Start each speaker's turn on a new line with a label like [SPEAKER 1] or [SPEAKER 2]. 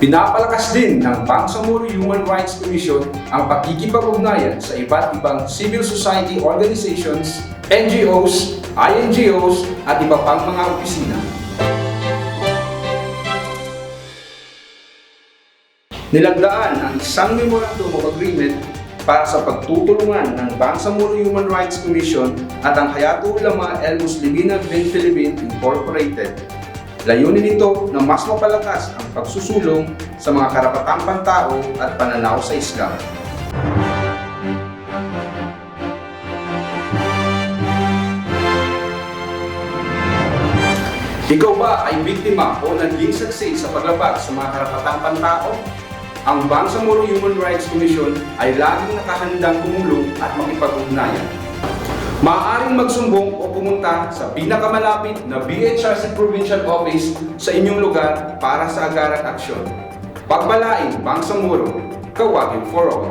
[SPEAKER 1] Pinapalakas din ng Bangsamoro Human Rights Commission ang pakikipag-ugnayan sa iba't ibang civil society organizations, NGOs, INGOs at iba pang mga opisina. Nilagdaan ang isang Memorandum of Agreement para sa pagtutulungan ng Bangsamoro Human Rights Commission at ang Hayatul Ulama El Muslimina bin Philippine Incorporated. Layunin nito na mas mapalakas ang pagsusulong sa mga karapatang pantao at pananaw sa Islam. Ikaw ba ay biktima o naging saksi sa paglabag sa mga karapatang pantao? Ang Bangsamoro Human Rights Commission ay laging nakahandang tumulong at makipag-ugnayan. Maaaring magsumbong o pumunta sa pinakamalapit na BHRC Provincial Office sa inyong lugar para sa agarang aksyon. Pagpalain, Bangsamoro, kawagin for all.